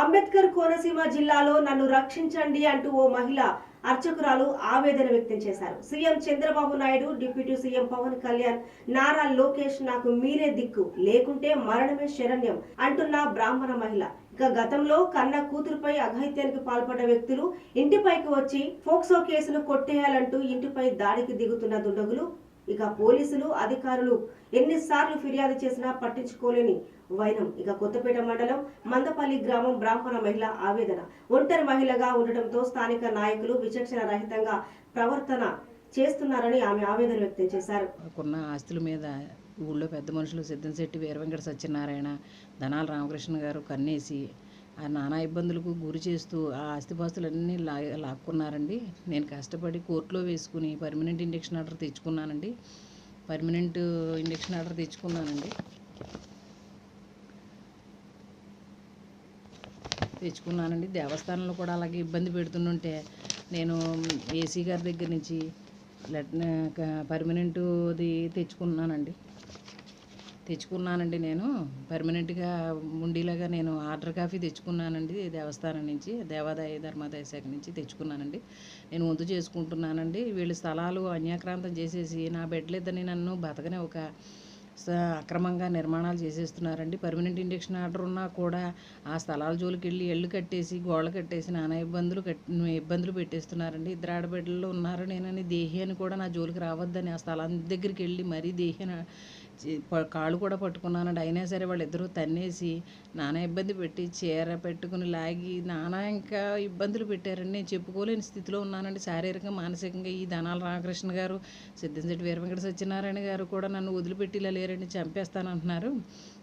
అంబేద్కర్ కోనసీమ జిల్లాలో నన్ను రక్షించండి అంటూ ఓ మహిళ అర్చకురాలు ఆవేదన వ్యక్తం చేశారు. CM Chandrababu Naidu deputy CM Pawan Kalyan Nara Lokesh నాకు మీరే దిక్కు లేకుంటే మరణమే శరణ్యం అంటున్న బ్రాహ్మణ మహిళ. ఇక గతంలో కన్న కూతురుపై అఘాయిత్యానికి పాల్పడ్డ వ్యక్తులు ఇంటిపైకి వచ్చి ఫోక్సో కేసును కొట్టేయాలంటూ ఇంటిపై దాడికి దిగుతున్న దుండగులు ఇక పోలీసులు అధికారులు ఎన్నిసార్లు ఫిర్యాదు చేసినా పట్టించుకోలేని వైనం. ఇక కొత్తపేట మండలం మందపల్లి గ్రామం బ్రాహ్మణ మహిళ ఆవేదన. ఒంటరి మహిళగా ఉండటంతో స్థానిక నాయకులు విచక్షణ రహితంగా ప్రవర్తన చేస్తున్నారని ఆమె ఆవేదన వ్యక్తం చేశారు. కొన్న ఆస్తుల మీద ఊళ్ళో పెద్ద మనుషులు సిద్ధంశెట్టి వీరవెంకట సత్యనారాయణ ధనాల రామకృష్ణ గారు కన్నేసి నానా ఇబ్బందులకు గురి చేస్తూ ఆ ఆస్తిపాస్తులన్నీ లా లాక్కున్నారండి. నేను కష్టపడి కోర్టులో వేసుకుని పర్మనెంట్ ఇండక్షన్ ఆర్డర్ తెచ్చుకున్నానండి. పర్మనెంట్ ఇండక్షన్ ఆర్డర్ తెచ్చుకున్నానండి. తెచ్చుకున్నానండి. దేవస్థానంలో కూడా అలాగే ఇబ్బంది పెడుతుంటే నేను ఏసీ గారి దగ్గర నుంచి లెట్ పర్మనెంట్ది తెచ్చుకున్నానండి. తెచ్చుకున్నానండి నేను. పర్మనెంట్గా ఉండేలాగా నేను ఆర్డర్ కాఫీ తెచ్చుకున్నానండి. దేవస్థానం నుంచి దేవాదాయ ధర్మాదాయ శాఖ నుంచి తెచ్చుకున్నానండి. నేను వంతు చేసుకుంటున్నానండి. వీళ్ళు స్థలాలు అన్యాక్రాంతం చేసేసి నా బెడ్లిద్దని నన్ను బతకనే ఒక అక్రమంగా నిర్మాణాలు చేసేస్తున్నారండి. పర్మనెంట్ ఇండక్షన్ ఆర్డర్ ఉన్నా కూడా ఆ స్థలాల జోలికి వెళ్ళి ఎళ్ళు కట్టేసి గోడలు కట్టేసి నానా ఇబ్బందులు కట్ ఇబ్బందులు పెట్టేస్తున్నారండి. ఇద్దరు ఆడబిడ్డలు ఉన్నారు నేనని దేహి అని కూడా నా జోలికి రావద్దని ఆ స్థలం దగ్గరికి వెళ్ళి మరీ దేహి కాళ్ళు కూడా పట్టుకున్నానండి అయినా సరే వాళ్ళిద్దరూ తన్నేసి నానా ఇబ్బంది పెట్టి చీర పెట్టుకుని లాగి నానా ఇంకా ఇబ్బందులు పెట్టారండి నేను చెప్పుకోలేని స్థితిలో ఉన్నానండి. శారీరకంగా మానసికంగా ఈ ధనాల రామకృష్ణ గారు సిద్ధంశెట్టి వీరవెంకట సత్యనారాయణ గారు కూడా నన్ను వదిలిపెట్టి ఇలా లేరండి చంపేస్తానంటున్నారు.